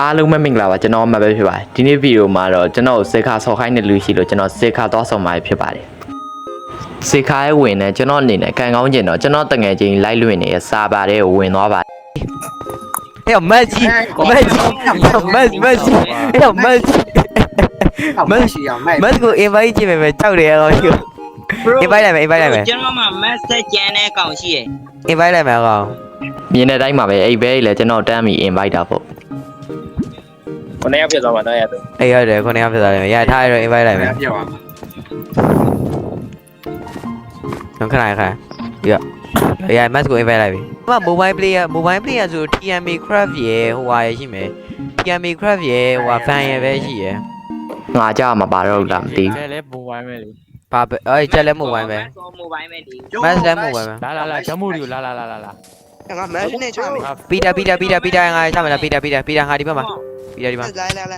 အားလုံးပဲမင်္ဂလာပါကျွန်တော်မှပဲဖြစ်ပါတယ်ဒီနေ့ဗီဒီယိုမှာတော့ကျွန်တော်စေခါဆော်ခိုင်းတဲ့လူရှိလို့ကျွန်တော်စေခါသွားဆောင်มาဖြစ်ပါတယ်စေခါရဲ့ဝင်နဲ့ကျွန်တော်အနေနဲ့ကန်ကောင်းကျင်တော့ကျွန်တော်တငယ်ချင်းလိုက်လွင်နေတဲ့စာပါတဲ့ဝင်သွားပါတယ်ဟဲ့မက်ကြီးမက်ကြီးမက်မက်ကြီးဟဲ့မက်ကြီးမက်ကြီးမက်ကို invite ကြည့်မယ်ကြောက်တယ်ရောကြီး invite လိုက်မယ် invite လိုက်မယ်ကျွန်တော်မှ message ကျန်တဲ့ကောင်ရှိရယ် invite လိုက်မယ်ကောင်မြင်တဲ့အတိုင်းမှာပဲအဲ့ဘဲကြီးလည်းကျွန်တော်တမ်းပြီး invite တာပေါ့ ခုနှစ်ယောက်ဖြစ်သွားမှာနော်ရသူအေးဟုတ်တယ်ခုနှစ်ယောက်ဖြစ်သွားတယ်ရထားရတော့ invite လိုက်မယ်ပြပါကျွန်ခဏခဏပြရရ max ကို invite လိုက်ပြီဟိုက mobile player mobile player ဆို TMA craft ရယ်ဟိုဟာရရှိမယ် TMA craft ရယ်ဟိုဟာ fan ရယ်ပဲရှိရယ်ငါကြမပါတော့လားမသိဘူးကျလဲ mobile ပဲလေဘာပဲအဲ့ကျလဲ mobile ပဲ mobile ပဲလေ max လဲ mobile ပဲလာလာလာဂျမို့ဒီကိုလာလာလာလာ ഞങ്ങൾ അമ്മേഷനെ ചോദിച്ചാൽ മതി പീഡ പീഡ പീഡ പീഡ ഞങ്ങൾ അയച്ചാൽ മതി പീഡ പീഡ പീഡ ഞങ്ങൾ അടിപ്പാ പീഡ അടിപ്പാ അല്ല അല്ല അല്ല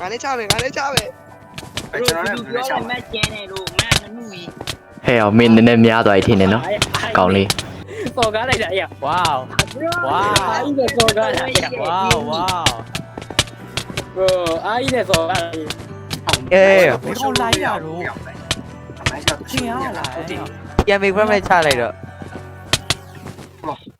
കാണിച്ചാവേ കാണിച്ചാവേ heo mình nên em nhá tụi thì nên nó. Còn đi. Cô gái này vậy à? Wow. Wow. Ai nè cô gái này à? wow wow. Bro ai nè cô gái này? Ê. Không lấy à luôn kia lại em biết phải mấy cha này rồi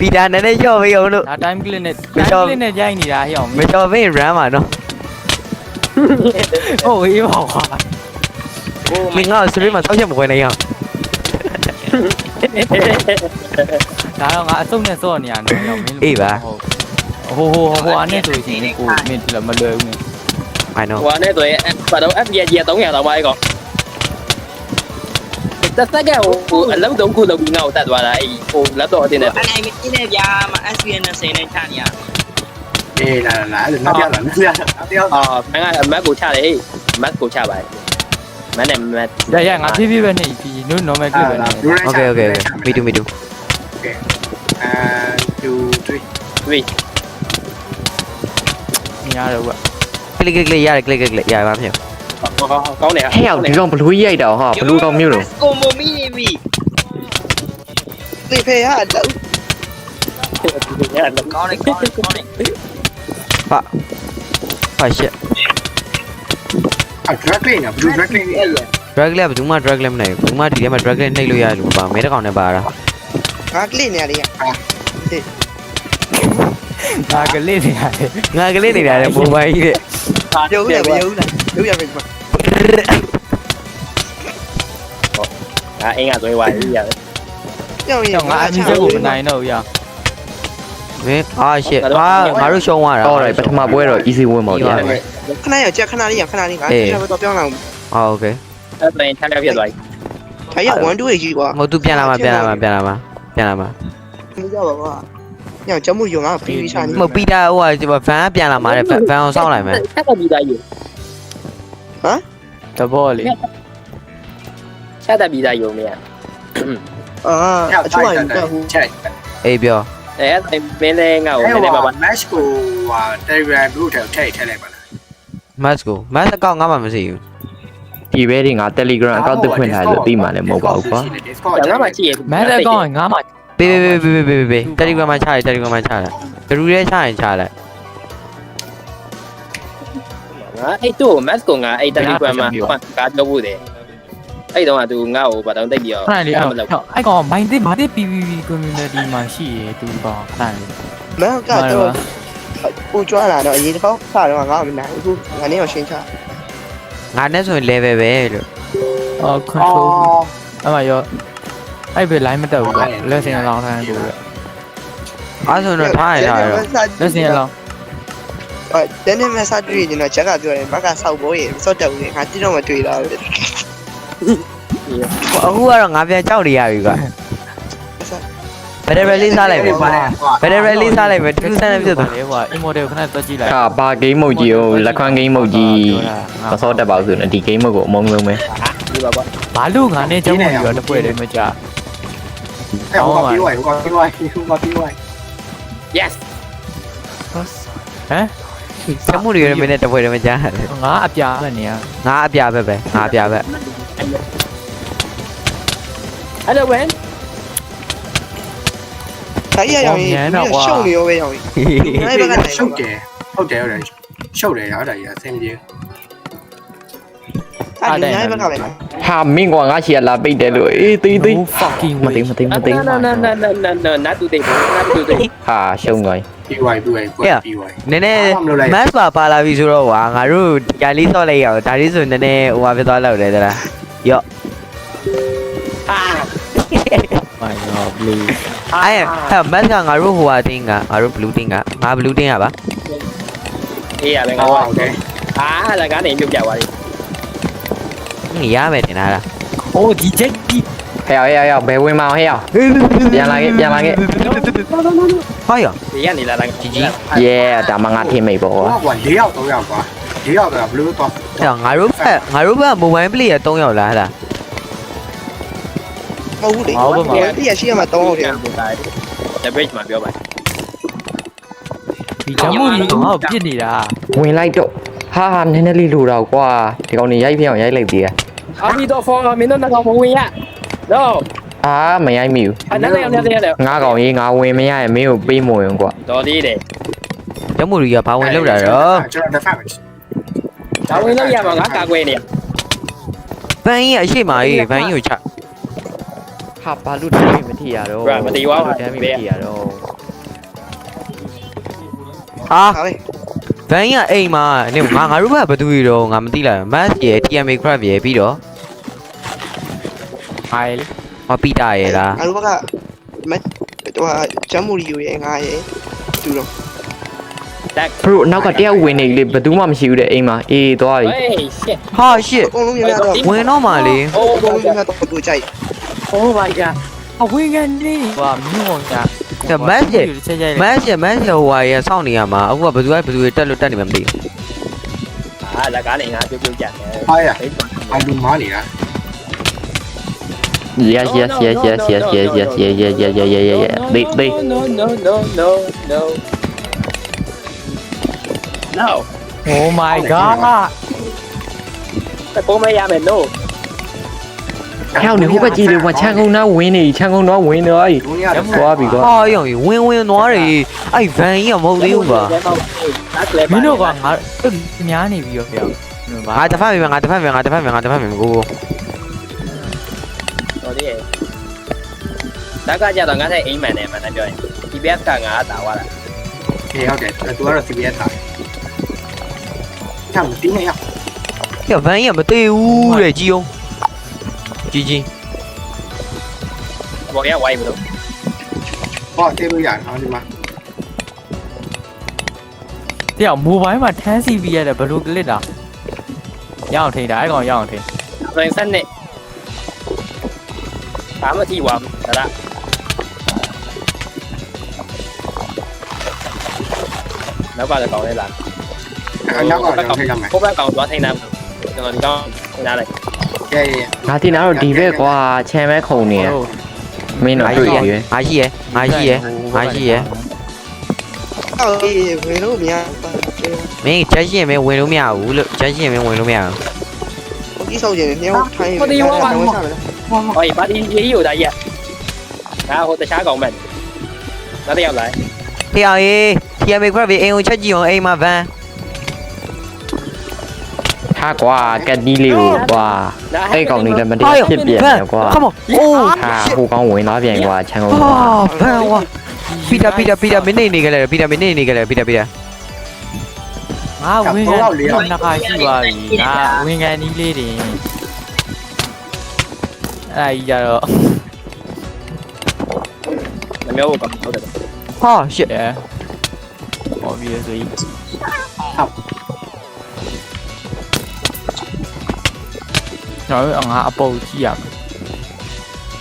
ဗီတာနည်းနည်းကျော့ပေးအောင်လို့ဒါ time clip နဲ့ time clip နဲ့ကြိုက်နေတာဟဲ့အောင်မကျော်ပေး RAM ပါနော်ဟုတ်ပြီပါကွာမင်းငါ့ stream မှာတောက်ချက်မဝင်နိုင်အောင်ဒါတော့ငါအစုံနဲ့စော့နေရနော်ရောက်မင်းအေးပါဟိုဟိုဟိုအနေဆိုရင်ကိုမင်းမလွယ်ဘူးနေ I know ဟိုအနေဆိုရင်ဘာတော့ FPS 300တော့ပါ E ကော တက်တက်ကဟိုအလုံးတုံးခုလုံးပြီးငါ့ကိုတတ်သွားတာအေးဟိုလက်တော့အတင်းနဲ့အဲ့နိုင်မင်းနဲ့ဗျာမ SBS 20နဲ့ချနေရအေးလာလာလာနောက်ပြောလာနောက်ပြောနောက်ပြောအာမင်းကအမတ်ကိုချတယ်အေးမတ်ကိုချပါတယ်မန်နဲ့မတ်ရရငါဖြည်းဖြည်းပဲနေပြီနို့ normal clip ပဲနေ Okay okay okay me too me too အဲ2 3တွေ့မြင်ရတော့ကွာ click click click ရတယ် click click click ရပါမ ယ်ဟောဟောကောင်းတယ်ဟဲ့အောင်ဒီကောင်ဘလူးကြီးရိုက်တာဟာဘလူးကောင်မျိုးလို့ကိုမိုမီနေပြီသိဖေးရတော့ရတယ်ကောင်းတယ်ကောင်းတယ်ကောင်းတယ်ဟာ shit အ drag lane က blue drag lane အဲ့ drag လည်းဘယ်သူမှ drag လည်းမနိုင်ဘူးဘယ်သူမှဒီထဲမှာ drag လည်းနှိပ်လို့ရတယ်လို့မပါမဲတစ်ကောင်နဲ့ပါတာငါ click နေရလေဟာဒါကလေးနေရတယ်ငါကလေးနေတာလေမိုဘိုင်းကြီးတဲ့ရုပ်ရမရုပ်လားရုပ်ရမယ် ငါအင်းကသွေးဝိုင်းရတယ်ပြောင်းရင်တော့ငါအမြင်ချက်ကိုမနိုင်တော့ဘူးရမင်းအာ shit ဟာငါတို့ရှုံးသွားတာတော့တယ်ပထမပွဲတော့ easy win ပေါ့ဗျာခဏရချက်ခဏလေးရခဏလေးငါချက်တော့ပြောင်းလာဟာ okay အဲ့ဒါရင်ထားရပြသွားပြီဒါရ1 2ကြီးကွာငိုသူပြန်လာမှာပြန်လာမှာပြန်လာမှာပြန်လာမှာမကြောက်ပါကွာညချက်မှုယုံငါပြီးပြီးချနေမဟုတ်ပီတာဟိုကဖန်ကပြန်လာမှာတဲ့ဖန်အောင်စောင့်လိုက်မယ်ဆက်တော့ပြီးသားယူ တဘောလေဆက်တော့ပြီးသားယူမရအာအချို့ကဟိုချက်အေးပြောအဲ့ဒါမင်းလည်းငါ့ကိုအဲ့နည်းနည်းပါဟိုပါ match ကိုဟာ Telegram group ထဲထည့်ထည့်လိုက်ပါလား mask ကို mask အကောင့်ငါမှမရှိဘူးဒီဘဲတွေငါ Telegram account တစ်ခွင့်ထားလို့ပြီးမှလည်းမဟုတ်ပါဘူးကွာ Discord ငါမှကြည့်ရမန်တဲ့ကောင်ငါမှပေးပေးပေးပေးပေးပေး Telegram မှာချလိုက် Telegram မှာချလိုက်ဘယ်သူလဲချရင်ချလိုက် ငါအဲ့တို့ mask ကိုငါအဲ့ Telegram မှာကားပြောဖို့တယ်အဲ့တော့ကသူငါ့ကိုဘာတော့တိတ်ပြီးတော့ခဏလေးအဲ့အဲ့ကောင်မိုင်းတစ်မာတစ် PVP community မှာရှိရသူကောင်ခဏလေးမန်ကတော့ပူကြွားလာတော့အရေးတစ်ခေါက်စတော့ငါမနိုင်ဘူးငါနေအောင်ရှင်းချငါနဲ့ဆိုရင် level ပဲလို့အော် control အဲ့မှာရောအဲ့ဘယ် line မတက်ဘူးကွာလက်စင်လောင်းထိုင်းကိုပဲအားဆိုတော့ထားရထားရတော့လက်စင်လောင်း အဲတနေ့မစားတွေ့ရင်တော့ချက်ကပြောတယ်ဘက်ကဆောက်ဖို့ရေစော့တက်ဘူးငါတိတော့မတွေ့တော့ဘူးအခုကတော့ငါပြန်ကြောက်နေရပြီကွာဘယ်တယ်ရလေးစားလိုက်မယ်ဘယ်တယ်ရလေးစားလိုက်မယ်တူးဆန်းနေဖြစ်သွားလေဟိုအင်မော်ဒယ်ခဏတွက်ကြည့်လိုက်ခါဘာဂိမ်းမုတ်ကြီးကိုလက်ခွမ်းဂိမ်းမုတ်ကြီးမစောတက်ပါဘူးဆိုရင်ဒီဂိမ်းမုတ်ကိုအမုံလုံးပဲဒီပါကွာဘာလို့ငါနဲ့ကြောင်းမပြီးတော့တပွဲတည်းမကြအဲ့ဟိုကပြီးဝိုင်ဟိုကပြီးဝိုင်ဟိုကပြီးဝိုင် yes ဟမ် စမှုတွေရမင်းနဲ့တပွဲတည်းမကြားရတယ်ငါအပြားနဲ့နေရငါအပြာပဲပဲငါအပြာပဲအဲ့လိုပဲတိုင်းရရောက်ရင်ရှုံနေရောပဲရောက်ရင်အဲ့ဘက်ကတိုင်ရှုပ်တယ်ဟုတ်တယ်ဟုတ်တယ်ရှုပ်တယ်ရတာကြီးအဆင်ပြေအဲ့ဒီနိုင်ဘက်ကပဲဟာမင်းကွာငါချီကလာပိတ်တယ်လို့အေးသေးသေး fucking မသိမသိမသိနာနာနာနာနာနာနာတူတေနာတူတေဟာရှုံးသွား ပြီးဝိုင်ပြီးဝိုင်ပြီးဝိုင်နည်းနည်း match ပါပါလာပြီဆိုတော့ကွာငါတို့ဒီကလေးစော့လိုက်ရအောင်ဒါလေးဆိုနည်းနည်းဟိုဟာဖြစ်သွားလောက်တယ်တလားယော့အာ my god blue အဲ့ဟဲ့ match ကငါတို့ဟိုဟာတင်းကငါတို့ blue တင်းကငါ blue တင်းကပါအေးရပဲဟောငါဟုတ်တယ်အာလည်းကနေမြုပ်ကြသွားပြီငါရမယ်တင်လား oh di jet di ဟဲ့ဟဲ့ဟဲ့ဘယ်ဝင်မအောင်ဟဲ့ပြန်လာခဲ့ပြန်လာခဲ့ဟောယောဒီကနေလာလာជីជី yeah ဒါမှငါထိမိတ်ပေါ့ကွာဟောကွာ၄ယောက်၃ယောက်ကွာ၄ယောက်ကဘလူးတော့အဲ့ငါတို့ဘက်ငါတို့ဘက် mobile play ရ3ယောက်လားဟလားမဟုတ်ဘူးလေဒီရရှိရမှာ3ဟုတ်တယ်တဘစ်မှာပြောပါဒီကြောင့်မို့ဒီငါ့ကိုပြစ်နေတာဝင်လိုက်တော့ဟာဟာနည်းနည်းလေးလိုတော့ကွာဒီကောင်နေရိုက်ပြအောင်ရိုက်လိုက်သေးတယ်အာမီတော့ဖော်မင်းတို့ကတော့မဝင်ရ no အာမရိုက်မိဘူးအဲ့ဒါလည်းရတယ်ရတယ်ငါကောင်ကြီးငါဝင်မရရင်မင်းကိုပေးမဝင်ကွာတော်သေးတယ်ရမှုရီကဘာဝင်လောက်တာတော့ကျွန်တော်တစ်ဖက်ပဲဒါဝင်လို့ရမှာငါကာကွယ်နေရဘန်ကြီးအရှိမကြီးဘန်ကြီးကိုချဟာဘာလို့တမ်းမထီရတော့တမ်းမထီရတော့ဟာဟာပဲဘန်ကြီးကအိမ်မှာနေငါငါတို့ဘက်ဘယ်သူကြီးတော့ငါမသိလိုက် match ရ TMA crab ရပြီးတော့ ဟိုင်မပီတာရလားငါတို့ဘက်ကမဟိုဂျမ်မူရီယိုရဲ့ငါရဲ့တူတော့ဘရိုနောက်ကတယောက်ဝင်နေလေဘယ်သူမှမရှိဘူးတဲ့အိမ်မှာအေးသွားပြီဟေး shit ဟာရှစ်အကုန်လုံးများများတော့ဝင်တော့မှလေ oh အကုန်လုံးများများတော့တူကြိုက် oh my god အဝင်းကနေဟိုမြို့ဝင်က match ရ match ရ match ရဟိုဟာရစောင့်နေရမှာအခုကဘယ်သူကဘယ်သူတက်လို့တက်နေမှမသိအာလက်ကားနေငါပြုတ်ပြုတ်ကြတယ်ဟာရအလူမားနေတာ Yes, yes, yes, yes, yes, yes, yes, yeah, yeah, yeah, yeah, yeah, yeah, yeah. Đi, đi. No, no, no, no, no. No. Oh my god. Cô mày ra mình đâu. Heo này không có gì được mà Trang không nói Win này, Trang không nói Win ơi. Quá bị quá. Ôi giời, Win Win nói thì ai về nhà mâu điêu vậy. Mình đâu còn hả? Nhà này bị rồi kìa. Ai ta phát mình, ai ta phát mình, ai ta phát mình, ai ta phát mình cô. င်းတို့ကငါများနေပြီရောဖေငါတစ်ဖက်မြင်ငါတစ်ဖက်မြင်ငါတစ်ဖက်မြင်ငါတစ်ဖက်မြင်ကိုတော်သေးရဲ့တက်ကကြတော့ငါတဲ့အိမ်မှန်တယ်မှန်တယ်ပြောရင် TBS ကငါတာသွားတာအေးဟုတ်တယ်သူကတော့ CBS ထားချမ်းတင်းနေရကဗန်ကြီးကမသေးဘူးတဲ့ကြီးအောင်ကြီးကြီးဘောရဝိုင်းမလို့ဟောတေးလို့ရတယ်ဟောဒီမှာတယောက်မိုဘိုင်းမှာထန်းစီပြီးရတယ်ဘယ်လိုကလစ်တာရအောင်ထိတာအဲ့ကောင်ရအောင်ထိဆိုရင်ဆက်နေ tám thi quầm rồi đó nó qua là cầu đây là khúc đó còn của thanh nam rồi con thanh nam này nó thì nó đi về qua che mấy khổ nè mình nói gì vậy ai gì vậy ai gì vậy ai gì vậy mấy chơi gì mấy quên đúng mèo chơi gì mấy quên đúng mèo đi sâu gì nếu thay có đi qua ငါရှိရငါရှိရငါရှိရအော်အေးဝင်လို့များမင်းချက်ရှိရင်မင်းဝင်လို့မရဘူးလို့ချက်ရှိရင်မင်းဝင်လို့မရဘူးဟိုကြီးဆောင်ကျင်နေမြောက်ထိုင်းဟောဒီပါတီရေးရိုတာကြီးငါဟိုတခြားကောင်မဲ့နောက်တစ်ယောက်လာဖေအောင်ရေး TMA crab အိမ်ကိုချက်ကြည့်အောင်အိမ်မှာဗန်ဟာကွာကက်ဒီလေးကိုကွာအဲ့ကောင်လေးလည်းမတရားဖြစ်ပြန်တယ်ကွာ come on oh ဟာဟိုကောင်ဝင်သွားပြန်ကွာချန်ကုန်ဟာဗန်ဝါပီတာပီတာပီတာမင်းနေနေကြလေပီတာမင်းနေနေကြလေပီတာပီတာငါဝင်းကနေနှစ်ခါရှိသွားပြီငါဝင်းကန်နီးလေးတင် အဲ့ကြီးကြတော့မမျိုးဘူးကောင်ဟုတ်တယ်ဟာ shit အဲ obviously ကျွန်တော်ငါအပုတ်ကြည့်ရမယ်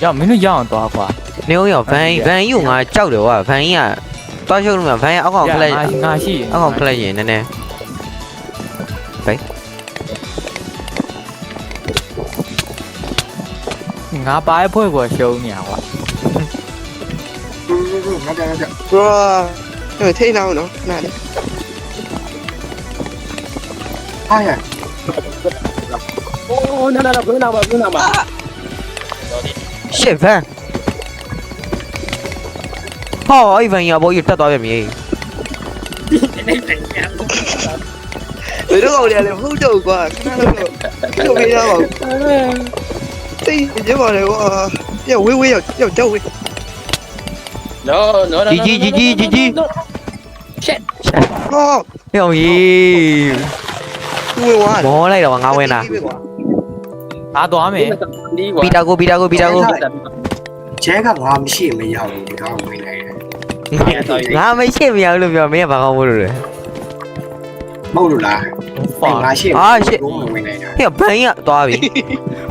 ရောမင်းတို့ရအောင်သွားကွာ နေအောင်ရောဗန်ဗန်ကြီးကိုငါကြောက်တယ်ကွာဗန်ကြီးကသွားရှုံးလို့မဗန်ကြီးအောက်ကောင်ခလက်ငါငါရှိအောက်ကောင်ခလက်ရင်နည်းနည်းငါ ပါရဲ့ဖွဲ့ကိုရှုံးနေရကွာ ငါကြငါကြ bro ဟဲ့ထိန်းအောင်နော်ခဏလေး ဟာရ โอ้นั่นๆๆพื้นนามาพื้นนามา ရှစ်ဗန်ဟောအဲ့ဗန်ကြီးကဘောကြီးတက်သွားပြန်ပြီ ဘယ်တော့ကောင်လဲဟုတ်တော့ကွာခဏလောက်တော့ဘယ်လိုမေးရပါ့ သိပြပါလေကွာပြဝေးဝေးရောက်ရောက်ကြောက်ဝေး No no no. GG GG GG. Shit. ဟောဟေ့အောင်ကြီးသူဝေးဝါမောလိုက်တော့ငါဝင်တာအားသွားမယ်ပီတာကိုပီတာကိုပီတာကိုကျဲကဘာမရှိမရောက်ဘူးဒီကောင်ဝင်လိုက်တယ်ငါမရှိမရောက်လို့ပြောမင်းကဘာကောင်းမို့လို့လဲမဟုတ်လို့လားဟာငါရှိအာရှိဟေ့ဘိုင်းကသွားပြီ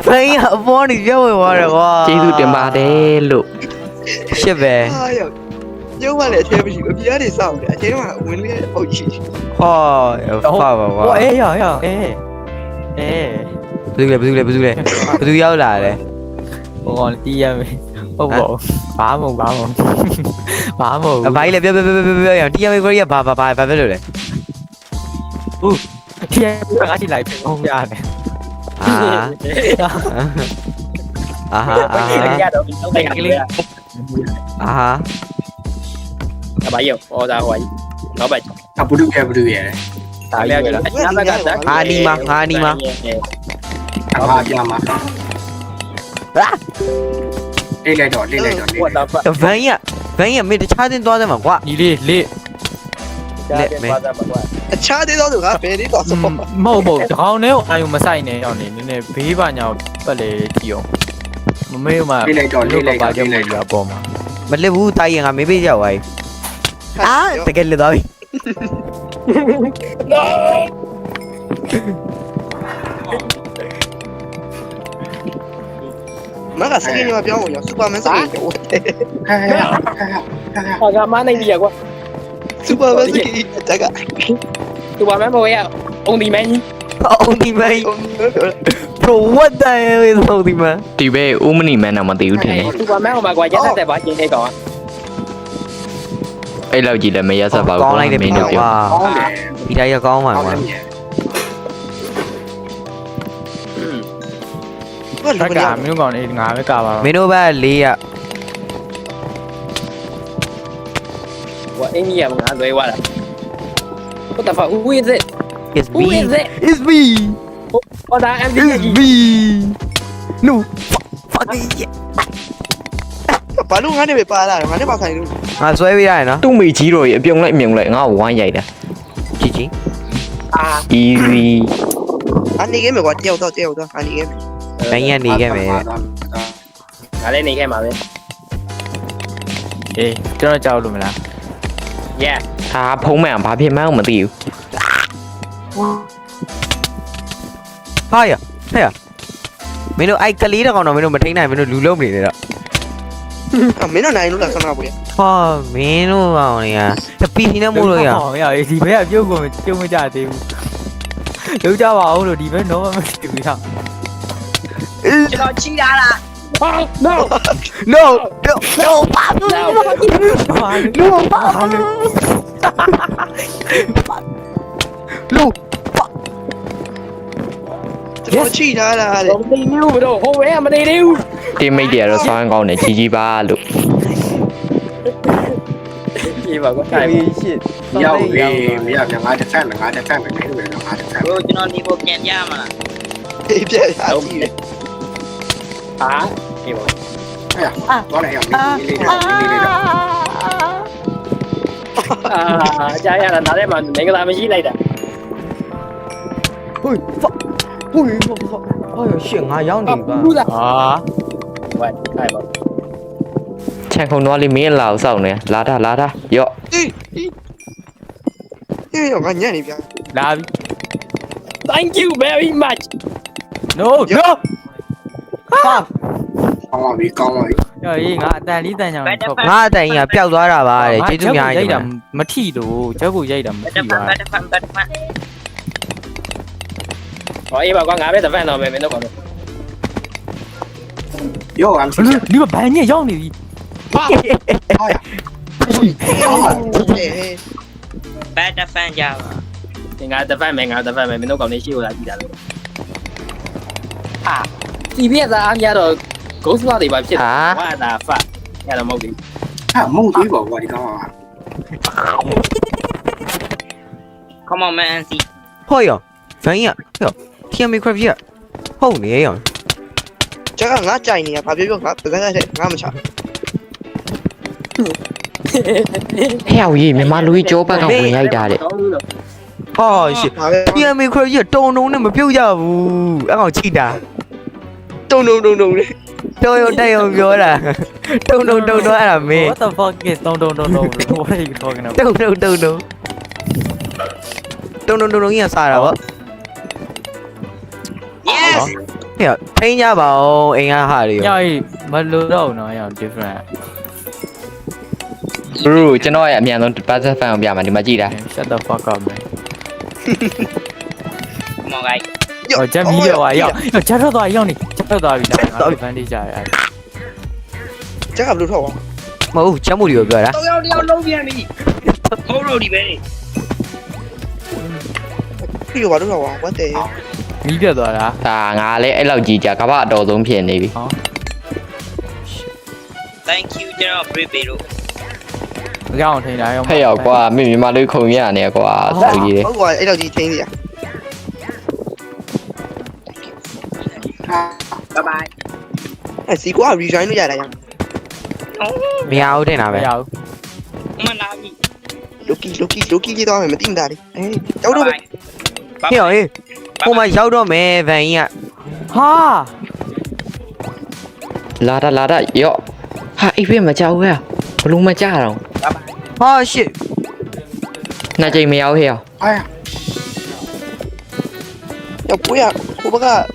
ဘန်ကြီးကအပေါ်နေပြောဝင်သွားတယ်ကွာကျေးဇူးတင်ပါတယ်လို့ရှစ်ပဲဟာရောက်ရုပ်ကလည်းအသေးမရှိဘူးအပြားတွေစောင့်တယ်အသေးကဝင်လေးပုတ်ရှိဟောဖာပါကွာဟိုအေးရောရောအေးအေးဘယ်သူလဲဘယ်သူလဲဘယ်သူလဲဘယ်သူရောက်လာလဲဟိုကောင်တီးရမယ်ဟုတ်ပါဘာမဟုတ်ဘာမဟုတ်ဘာမဟုတ်အဘိုင်းလေပြောပြောပြောပြောပြောရတီယမေကိုရီကဘာဘာဘာဘာပဲလို့လဲတီးရငါရှိလိုက်ပြီဟုတ် ရတယ်အာအာဟာအာဟာ ya do no te que le အာဟာ ba yo o da hoài nó ba အပူတူရပူတူရ ta le ya ya ba ga da ဟာဒီမှာဟာဒီမှာအဖာပြမှာလေးလိုက်တော့လေးလိုက်တော့လေး what the fuck ဗန်ကြီးကဗန်ကြီးကမင်းတခြားတင်သွားတယ်မှာကွာဒီလေးလေး ya de ba da ma အခြားသေးသောသူကဘယ်လေးတော့စောမဟုတ်ဘူးတကောင်နဲ့အာယုံမဆိုင်နဲ့ရောက်နေနည်းနည်းဘေးပါညာပတ်လေကြည့်အောင်မမေးမှလေးလိုက်တော့လေးလိုက်ပါတော့ကြလေးမလိုက်လို့တော့အပေါ်မှာမလစ်ဘူးတာရင်ကမေးပေးကြပါ යි အာတကယ်လက်သွားပြီမကစကင်းရပြောင်းအောင်ရစူပါမန်စကင်းကျော်ဟာဟာ ha ga ma nei dia quá စူပါမန်စကင်းတက် က tu ba me voy a ông đi men အောင်ဒီမိုင်း bro what the hell is all the man ဒီဘက်ဦးမနီမန်းတော့မသိဘူးထင်တယ် tu ba me ma qua ya te ba chin cái con အဲ့လောက်ကြီးလည်းမရက်ဆက်ပါဘူးကောင်းလိုက်တယ်မပြီင်းတို့ပြော ကွာကောင်းတယ်ဒီတိုင်းရကောင်းပါကောင်းကွာတယ်ဘာတလို့က်ကလဲမင်းတို့ကောင်လေးငါပဲကပါတော့မင်းတို့ဘက်လေးရ wa em ya ma rồi qua là what the fuck who is it is who me is it is me o da em is đi me no fuck it ဘာလို့ငါနဲ့ပဲပါလာတယ်ငါနဲ့ပါဆိုင်လို့ငါဆွဲပေးရတယ်နော်သူ့မိကြီးတော်ကြီးအပြုံလိုက်မြုံလိုက်ငါ့ကိုဝိုင်းရိုက်တာကြည့်ကြည့် ah easy အနေကဲမယ်ကွာတယောက်တော့တယောက်တော့အနေကဲမယ်ဘိုင်းရနေခဲ့မယ် ngà lên này cái mà lên အေးကျွန်တော်ကြောက်လို့မလား yeah ဟာဖုံးမှန်ဘာဖြစ်မှန်းမသိဘူးဟာရဟဲ့မင်းတို့အိုက်ကလေးတော့ကောင်တော့မင်းတို့မထိန်နိုင်မင်းတို့လူလုံးနေတယ်တော့အမင်းတော့နိုင်လို့လားခဏပွေဟာမင်းတို့ကောင်နေရပီစီနဲ့မို့လို့ရဟောရဒီဘက်ကပြုတ်ကုန်ပြုတ်မကြသေးဘူးလုံးကြပါအောင်လို့ဒီဘက်တော့မတူဘူးဟာကျွန်တော်ချီတာလား oh no no no no ပါ no ဘာလို့ no ပါလူကျွန်တော်ချီထားတာတဲ့ không đi điêu rồi đâu hô bé mà đi điêu တင်မိတ်တွေကတော့ဆောင်းကောင်းတယ်ကြီးကြီးပါလို့ gì mà có ai ရှစ်ရောက်ပြီမရပြန်ငါတစ်ဖက်မယ်ငါတစ်ဖက်မယ်မင်းတို့ လည်းငါတစ်ဖက်ဘို့ကျွန်တော်ဒီကိုပြန်ပြမလားအေးပြရစီတယ် hả gì mà တော့လည်းရောက်ပြီလေးလေးလေးလေး à cha ya là nói đấy mà mấy cái làm cái gì này đã ဟိုးဖဟိုးဟိုးရှစ်ငါရောက်နေပါ đu ra ဟာ vậy ai mà ချန်ခုံတော့လေးမင်းလာကိုစောင့်နေလာတာလာတာရော့အေးအေးရောငါညံ့နေပြလာပြီ thank you very much no no ဟာ ကောင်းပါပြီကောင်းပါပြီရော်ရေးငါအတန်လေးတန်ချောင်းထုတ်ငါအတိုင်ကြီးကပျောက်သွားတာပါတဲ့ကျေးဇူးများကြီးရိုက်တတာယ်မထီလို့ကျောက်ကိုရိုက်တာမဘတ်ထီတဖန်ပါဘတ်တဖန်ဘတ်တဖန်ဟောအေးပါကွာငါပဲတဖန်တော့မယ်မင်းတို့ကောင်ရောအမ်ဘစီလို့ဒီမှာဘိုင်းညက်ရောက်နေပြီဟာရဘတ်တဖန်ကြပါငါတဖန်မယ်ငါတဖန်မယ်မင်းတို့ကောင်လေးရှိလို့လာကြည့်တာလို့ဟာဒီပြက်သားအများတော့ ghost ဘာတွေပါဖြစ်တယ်ဝါတာဖတ်ရတော့မဟုတ်ဘူးဟာမုံသေးပါကွာဒီကောင်က Come on man see ဟောရောဗန်ကြီးကဟော TMA craft ကြီးကဟုတ်နေရောကျန်ကငါကြိုင်နေတာဘာပြောပြောငါပကန်းတဲ့ငါမချဟဲ့အောင်ကြီးမြန်မာလူကြီးကြောဘက်ကဝင်ရိုက်တာတဲ့ဟောရှစ်ဘာပဲ TMA craft ကြီးကတုံတုံနဲ့မပြုတ်ကြဘူးအဲ့ကောင်ချိတာတုံတုံတုံတုံလေး Tôi hôm nay hôm vô là Tung tung tung đó là mì What the fuck is tung tung tung tung What are you talking about? Tung tung tung tung Tung tung tung tung nghe sai rồi Yes! Hiểu Thấy nhá bảo anh ăn hả đi. Nhây Mà lưu đâu nó hiểu different. ဘရူကျွန်တော်ရဲ့အမြန်ဆုံး passive fan ကိုပြမှာဒီမှာကြည့်တာ Shut the fuck up man. Come on guys. ဟိုချက်ပြီးတော့ရောက်ရောက်ချက်တော့တော့ရောက်နေ ထွက်သွားပြီလားငါ advantage ရတယ်ကျန်ကဘလို့ထောက်ပါမဟုတ်ချက်မှုတွေကိုပြောတာတော့ရောက်တယောက်လုံးပြန်ပြီဟုတ်လို့ဒီပဲပြီးတော့ဘာလို့ထောက်ပါ what the မီးပြတ်သွားတာဒါငါလည်းအဲ့လောက်ကြီးကြာကမ္ဘာအတော်ဆုံးဖြစ်နေပြီ Thank you ကျွန်တော် brave လို့မကြောက်ထိန်တာရောဟဲ့ရောက်ကွာမင်းမြန်မာလူခုံရနေကွာသူကြီးလေဟုတ်ကွာအဲ့တော့ဒီချင်းစီရ bye bye à, xí quá rejoin nó dài này Meow thế nào vậy? Meow. Mà làm gì? Loki, Loki, Loki với tao mày mà tin đà đi. Ê, cháu đâu mày? Thế rồi. Hôm nay cháu đâu mẹ về nhỉ? Ha. Lá đã lá đã, yo. Ha, ít biết mà cháu à? Có lúc mà cha đâu. Ha, shit. Nà chơi mèo hiểu. Ai à? Nhập quý à, cô bác. À.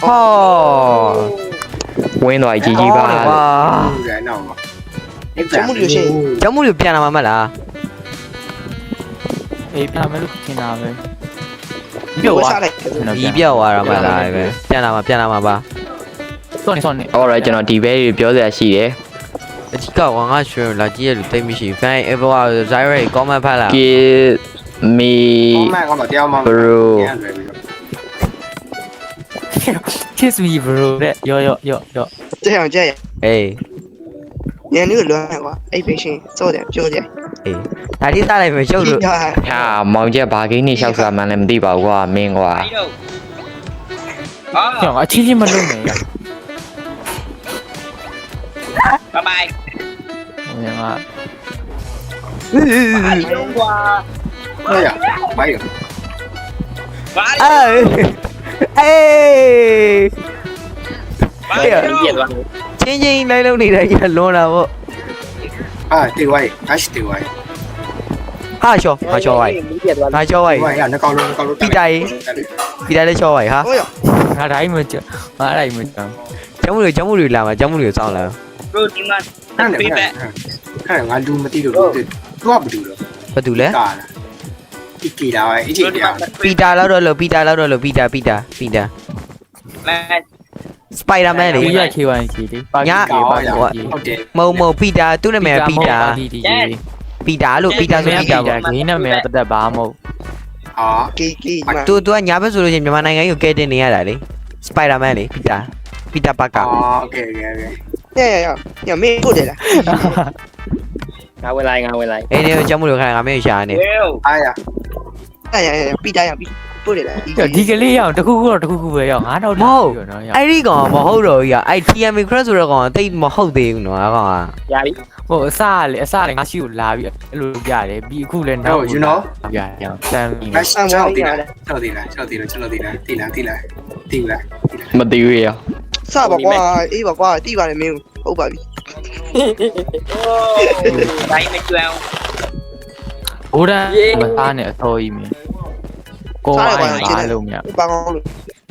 ဟဲ့ဟာရကျောက်ပွေးရဟိုဘကဟောဝင်းသွားကြီးကြီးပါကွာဘူးတယ်နော်ကျမှုလို့ရှိရင်ကျောင်းမှုတွေပြန်လာမှာမလားအေးပြန်မယ်လို့ထင်တာပဲဒီလိုချလိုက်ဒီပြောက်သွားတာမလားပဲပြန်လာမှာပြန်လာမှာပါစောနေစောနေအော်ရကျွန်တော်ဒီဘဲတွေပြောစရာရှိတယ်အကြီးကဝါငါရွှေလာကြည့်ရလို့တိတ်မရှိဗန်အေဘောဇိုင်ရဲကောမန့်ဖတ်လာကီမီကောင်းမှကောင်းတော့တရားမှဘရူရလွယ်ပြီ Kiss me bro တဲ့ရောရောရောရော这样这样，အေး你看那个轮海哇，哎，别信，走的，就的，အေးဒါတိစားလိုက်မယ်ရှုပ်လို့他ဟာမောင်ကျက်ဘာဂိမ်းနေလျှောက်စားမှန်းလည်းမသိပါဘူးကွာမင်းကွာ Đi đâu? ကျွန် Đó, တော်အချင်းချင်းမလုပ်နဲ့ရ bye bye. ဟိုရငါ Đi đâu qua? 哎呀，没有，Bye. အေး ဘာဟေ့လုံးပြက်သွားချင်းချင်းလိုက်လုံးနေတဲ့ကြီးလွန်တာဗောဟာတေဝိုင်ဒက်တေဝိုင်ဟာရှောဟာရှောဝိုင်ပြက်သွားငါရှောဝိုင်ဝိုင်ရနှကောင်းလုံးနှကောင်းလုံးပြီးတိုင်းလည်းရှောဝိုင်ဟာဟောရငါတိုင်းမကြငါတိုင်းမကြကျောင်းမှုတွေကျောင်းမှုတွေလာမှာကျောင်းမှုတွေစောင်းလာ bro ဒီမှာခဏခဏခဏငါလူမသိလို့သူကဘာတူလို့ဘာတူလဲကာလာ อีกกี่ดาวไอ้อีกกี่ดาวปีตาแล้วด้วยเหรอปีตาแล้วด้วยเหรอปีตาปีตาปีตาแม่စပိုင်ဒါမန်လေည KYK လေပါကီကေပါကီကေဟုတ်တယ်မုံမုံပီတာသူ့နာမည်ပီတာပီတာလို့ပီတာဆိုပီတာပေါ့ဂိမ်းနာမည်တသက်ဘာမဟုတ်အော်ကီကီမှာသူသူကညာဘက်ဆိုလို့ချင်းမြန်မာနိုင်ငံကိုကဲတင်နေရတာလေစပိုင်ဒါမန်လေပီတာပီတာပါကာအော်โอเคโอเคโอเคညညညညမင်းဟုတ်တယ်လား ငါဝင်လိုက်ငါဝင်လိုက်အေးနေကျောင်းမှုတွေခဏငါမင်းရှာနေဝဲအာရအဲ့ရရပြီးတာရပြီးပို့တယ်လားဒီကလေးရအောင်တခုခုတော့တခုခုပဲရအောင်ငါတော့နော်ရအဲ့ဒီကောင်မဟုတ်တော့ကြီးอ่ะအဲ့ TMA crash ဆိုတော့ကောင်တိတ်မဟုတ်သေးဘူးနော်အဲ့ကောင်ကရပြီဟိုအစလေအစလေငါရှိကိုလာပြီးအဲ့လိုရတယ်ပြီးအခုလည်းနောက်ရတယ်အောင်တမ်းပြီးဘက်ဆန်ချောက်တီးလားချောက်တီးလားချောက်တီးလားချောက်တီးလားတီးလားတီးလားတီးလားမသိဘူးရောစပါကွာအေးပါကွာတိပါတယ်မင်းဟုတ်ပါပြီ Đây mày chưa không? Ủa ra, mà ta nè thôi mày. Cô Sao ai mà ba luôn nhỉ? Ba ngon luôn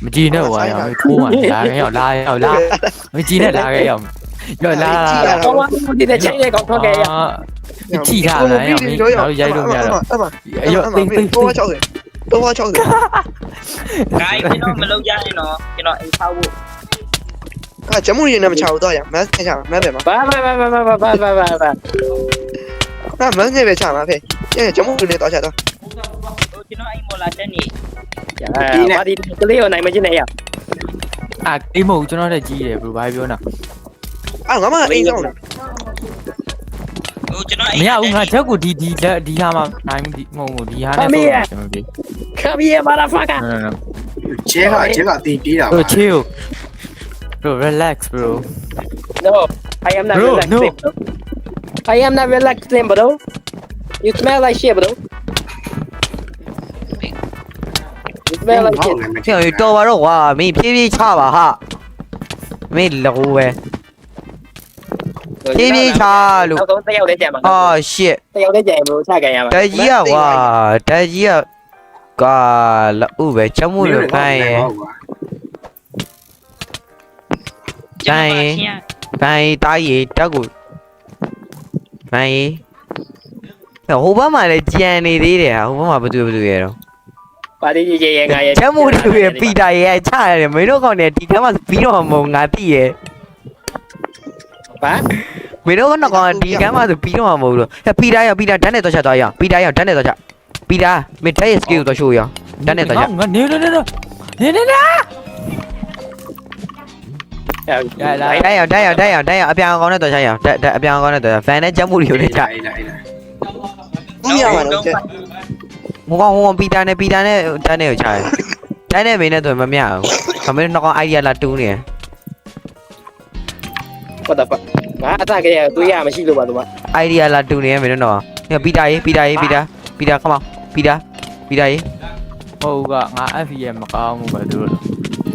Mày chi nữa rồi, mày cua mà, là cái nhỏ la, nhỏ la. Mày chi nữa đá cái nhỏ Rồi la la la. Không ăn, đi ra chạy đây còn thôi kìa. Ờ. Mày chi gà cái mày nói dây luôn nha rồi Ê, tinh tinh tinh. Tôi qua cho rồi Cái, cái nó mà lâu dây nó, cái nó em sao bộ အရောတိတ်တိတ်တော့60တော့60ဂိုင်းကျွန်တော်မလုပ်ကြရင်တော့ကျွန်တော်အိမ်ဆောက်ဖို့အဲ့ဂျမူရီနဲ့မချဘူးတော့ရမတ်ချမတ်ပဲမှာဘာဘာဘာဘာဘာဘာဘာဘာဘာအဲ့မတ်နဲ့ပဲချမှာဖေကျန်ဂျမူရီနဲ့တော့ချတော့ဟိုကျွန်တော်အိမ်ပေါ်လာတက်နေဘာဒီကလေးကိုနိုင်မချင်းနဲ့ရအာတိမဟုတ်ကျွန်တော်တက်ကြီးတယ်ဘယ်ဘာပြောနာအဲ့ငါမအိမ်ဆောင်တယ်ဟိုကျွန်တော်မရဘူးငါချက်ကိုဒီဒီလက်ဒီဟာမှနိုင်ဒီမဟုတ်ဘူးဒီဟာနဲ့ဆိုကျွန်တော်ဒီခမီးမာရာဖာကာ no no ကျဲကကျဲကတီးပြေးတာ bro chill Bro, relax, bro. No, I am not bro, relaxing. No. I am not relaxing, bro. You smell like shit, bro. You smell like shit. ဖြစ်အောင်တော်ပါတော့ကွာမင်းဖြည်းဖြည်းချပါဟာမင်းလောပဲ Thế đi cha lụ. Tao cũng tao để chèm mà. Oh shit. Tao để chèm bro, cha kìa mà. Đây gì à, đây gì à. Cả là u về chấm mũ được này. À. ဘိုင်ဘိုင်တားရီတက်ကိုဘိုင်ဟိုဘက်မှာလည်းကြံနေသေးတယ်ဟာဟိုဘက်မှာဘယ်သူဘယ်သူရဲ့တော့ပါတီကြီးရဲ့ငါရဲ့ချက်မှုတွေပီတာရဲ့ချရတယ်မင်းတို့ကောင်တွေဒီကမှာပြီးတော့မုံငါတိရဲ့ဘာမင်းတို့ကတော့ကောင်ဒီကမှာဆိုပြီးတော့မဟုတ်လို့ပီတာရပီတာဓာတ်နဲ့တော့ချက်သွားရပီတာရဓာတ်နဲ့တော့ချက်ပီတာမင်းဓာတ်ရဲ့ skill တော့ရှိုးရဓာတ်နဲ့တော့ချက်ငါနေနေနေနေနေနေ ရလာဓာတ်ရဓာတ်ရဓာတ်ရဓာတ်ရအပြောင်ကောင်နဲ့တော့ချက်ရအောင်ဓာတ်ဓာတ်အပြောင်ကောင်နဲ့တော့ဖန်နဲ့ချက်မှုတွေကိုလည်းချက်အေးလာအေးလာဘူးရမှာတော့ကျဟိုကောင်ဟိုကောင်ပီတာနဲ့ပီတာနဲ့ဓာတ်နဲ့ကိုချက်ဓာတ်နဲ့မင်းနဲ့ဆိုမမြအောင်ခမင်းတော့ကောင် idea လာတူးနေ what the fuck ငါအတကယ်တွေးရမရှိလို့ပါတော့ idea လာတူနေမင်းတို့တော့ပီတာရေးပီတာရေးပီတာပီတာခမောပီတာပီတာရေးဟုတ်ကငါ FEM မကောင်းဘူးပဲသူတို့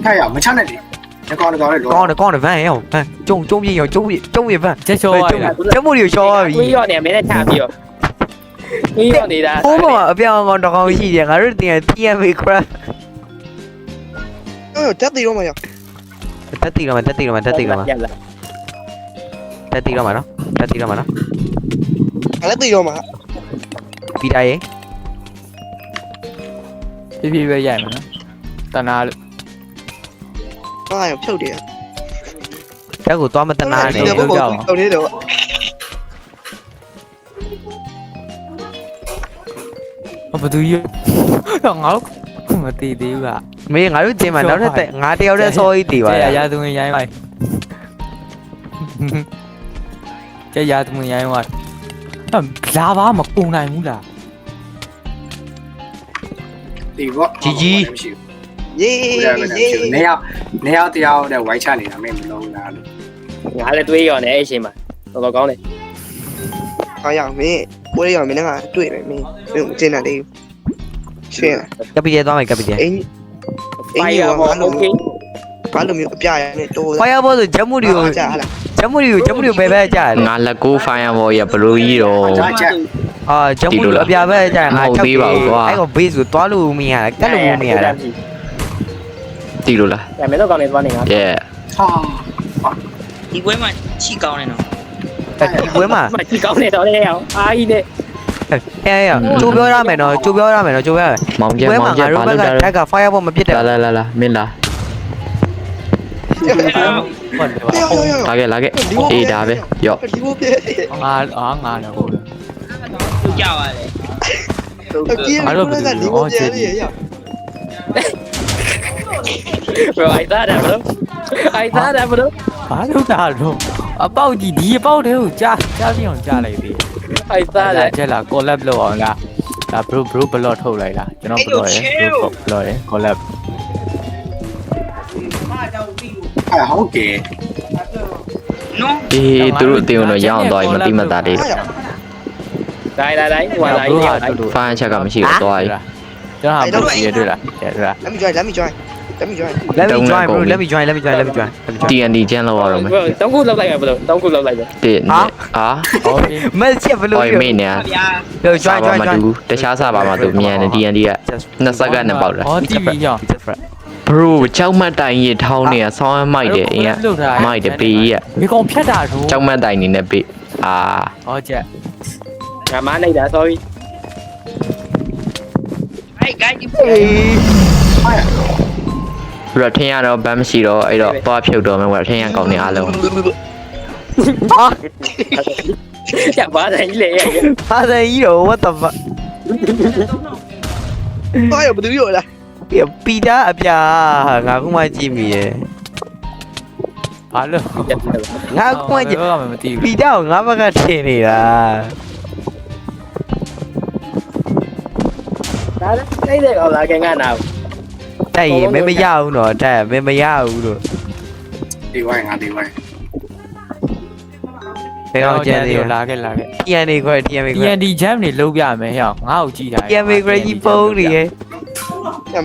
ဟဲ့ရမချနဲ့လေ con được con được con vậy hiểu thôi chung chung gì hiểu chung gì chung gì vậy chết rồi chết một điều rồi nguy 你的。不嘛，不要我弄一点，我是点点没过。哎呦，太低了嘛呀！太低了嘛，太低了嘛，太低了嘛。太低了嘛呢？太低了嘛呢？太低了嘛。Pida ye. Pida mà mana? Tanah. 아 옆차우리야 야구 또 한번 따나네 여기가 우리도 apa tuh iya yang ngaluk mati dia juga mấy ngáo thì mà nó sẽ ngã theo ra soi thì vậy à? ra tụi mình nhảy mày chơi ra tụi mình nhảy mày giá vá mà cuồng này muốn là. Thì vợ chị gì ရေးရေးနေရောက်နေရောက်တရားတဲ့ဝိုင်းချနေတာမင်းမလုံးလားလို့ငါလည်းတွေးရောနေအဲ့ရှင်မှာတော်တော်ကောင်းတယ်ဟာရမင်းပွဲရမင်းကတွေ့တယ်မင်းမင်းအကျဉ်းတာလေးရှင်းလားကပီတဲသွားမယ်ကပီတဲအင်းအင်းရောဘာလို့ဘာလို့မျိုးအပြရနေတော်ဖိုင်ယာဘောဆိုဂျမ်မူဒီကိုဂျမ်မူဒီကိုဂျမ်မူဒီကိုဘယ်ဘက်ကြားလဲငါလက်ကိုဖိုင်ယာဘောရဘလို့ကြီးတော့အာဂျမ်မူဒီအပြဘက်ကြားငါချက်ပြီးပါဘူးကွာအဲ့ကောဘေးဆိုသွားလို့မရတာကတ်လို့မရတာ တီလို့လားရမယ်တော့ကောင်းနေသွားနေငါ yeah ဟာဒီပွဲမှာချီကောင်းနေတော့ဒီပွဲမှာမကြည့်ကောင်းနေတော့လေအောင်အာကြီးနဲ့ဟဲ့ဟဲ့ကျိုးပြောရမယ်နော်ကျိုးပြောရမယ်နော်ကျိုးပြောရမယ်မောင်ကျပွဲမောမှာင်ကျငါတို့ဘာဘက်လို့ကတာတက်က fireball မပြစ်တယ်လာလာလာလာမင်းလာဟုတ်တယ်ယောယောယောလာခဲ့လာခဲ့အေးဒါပဲရော့ဒီဘိုးပြငါအားငါလည်းဟုတ်တယ်သူကြောက်ရတယ်ကြီးဒီဘိုးပြရရ ဘယ်အိုက်သားတယ်ဘလို့အိုက်သားတယ်ဘလို့ဘာလို့တာတော့အပေါက်ကြီးဒီအပေါက်တွေကိုကြားကြားပြအောင်ကြားလိုက်ပြီအိုက်သားတလာယ်ချက်လာ collab လုပ်အောင်လားဒါ bro bro block ထုတ်လိုက်လားကျွန်တော် block ရယ် bro block ရယ် collab အဲဟုတ်ကဲ့နော်အေးသူတို့အတင်းတော့ရအောင်သွားရင်မတိမတာလေးတိုင်းတိုင်းတိုင်းဟိုလာကြီးတိုင်းဖိုင်ချက်ကမရှိတော့သွားရင်ကျွန်တော်ဟာ bro ရတွေ့လားတွေ့လား Let me join let me join Let me join. Let me join bro. Let me join. Let me join. Let me join. Let me join. TND ကျန်းလောက်ရအောင်မယ် တောက်ခုလောက်လိုက်ရဘယ်လိုတောက်ခုလောက်လိုက်ရတင်ဟာ အာ Okay. Mel chef ဘလို့ oil မေ့နေရ Yo စာ join ပါ join မ join. တူတခြားစာပါမတူမြန်တယ် TND က Just နှစ်စက္ကန့်နဲ့ပေါက်တာ It's different. TV ရော It's different. bro ကြောက်မှတ်တိုင်ရထောင်းနေရဆောင်းအမိုက်တယ်အင်းကမိုက်တယ်ပေးကြီးကဒီကောင်ဖြတ်တာတို့ကြောက်မှတ်တိုင်နေနဲ့ပေးအာဟောချက်ငါမနိုင်တာ sorry Hey guys, you play. ပြီးတော့ထင်းရတော့ဘမ်းမရှိတော့အဲ့တော့သွားဖြုတ်တော့မယ်ကွာထင်းရကောင်းနေအားလုံးရပါတိုင်းလေဟာတယ်ကြီးတော့ what the fuck ဘာရဘသူရောလားပီတာအပြာငါခုမှကြည့်မိရယ်ဘာလို့ငါခုမှကြည့်တော့မသိပီတာကိုငါဘက်ကထင်နေတာဒါလည်းတဲ့ကောင်လာခင်ကနာ တိုက်ရင်မင်းမရဘူးတော့တိုက်မင်းမရဘူးလို့ဒီဝိုင်းငါဒီဝိုင်းဘယ်တော့ကြံသေးလဲလာခဲ့လာခဲ့ TNA ခွဲ TNA ခွဲ TNT jam တွေလုံးပြမယ်ဟဲ့ငါ့ကိုကြည့်တာ TNA ခွဲကြီးပုံးနေရယ်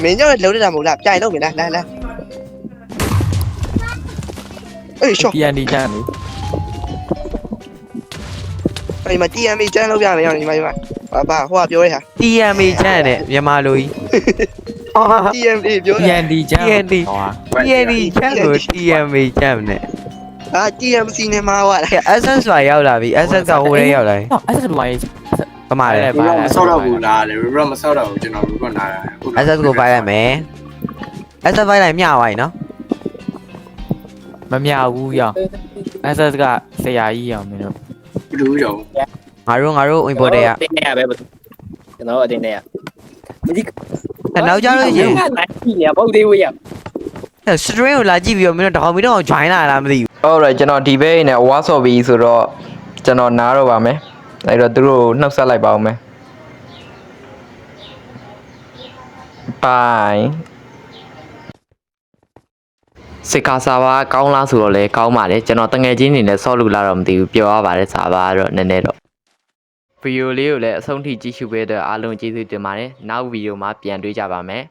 မင်းကြောင့်လုံးနေတာမဟုတ်လားပြိုင်လုံးမလားလာလာအေးရှော့ TNT jam တွေအဲ့မှာ TMA ကျန်းလုံးပြမယ်ရောဒီမှာဒီမှာဘာဘာဟိုကပြောရဟာ TNA ချမ်းနဲ့မြန်မာလူကြီးအော် TMA ပြောတာ TNT jam TNT TNA ချမ်းကို TNA ချမ်းနဲ့အာ TMC နဲ့မှာဟွာလား SS ဆိုရောက်လာပြီ SS ကဟိုထဲရောက်လာပြီဟော SS ဘာရေးပမာလေဘယ်တော့မဆောက်တော့ဘူးလားလေဘယ်တော့မဆောက်တော့ဘူးကျွန်တော်ဘယ်တော့နားတာ SS ကိုဖိုက်လိုက်မယ် SS ဖိုက်လိုက်မျှသွားပြီနော်မမြောက်ဘူးရော SS ကဆရာကြီးရောမင်းတို့ဘလူးရောငါတို့ငါတို့ importer ကတင်းနေရပဲကျွန်တော်အတင်းနေရ နောက်ကြလို့ရှင်ငါနိုင်ပြီနေပုတ်သေးဝေးရ stream ကိုလာကြည့်ပြီးတော့မင်းတို့တကောင်မင်းတို့ join လာလားမသိဘူးဟုတ် rồi ကျွန်တော်ဒီဘက်နဲ့ဝါဆော့ပြီးဆိုတော့ကျွန်တော်နားတော့ပါမယ်အဲ့တော့သူတို့နှုတ်ဆက်လိုက်ပါဦးမယ် bye စစ်ကာစာပါကောင်းလားဆိုတော့လေကောင်းပါတယ်ကျွန်တော်တငယ်ချင်းနေနဲ့ဆော့လို့လာတော့မသိဘူးပြောရပါတယ်စာပါတော့နည်းနည်းတော့ ဗီဒီယိုလေးကိုလည်းအဆုံးထိကြည့်ရှုပေးတဲ့အားလုံးကျေးဇူးတင်ပါတယ်နောက်ဗီဒီယိုမှာပြန်တွေ့ကြပါမယ်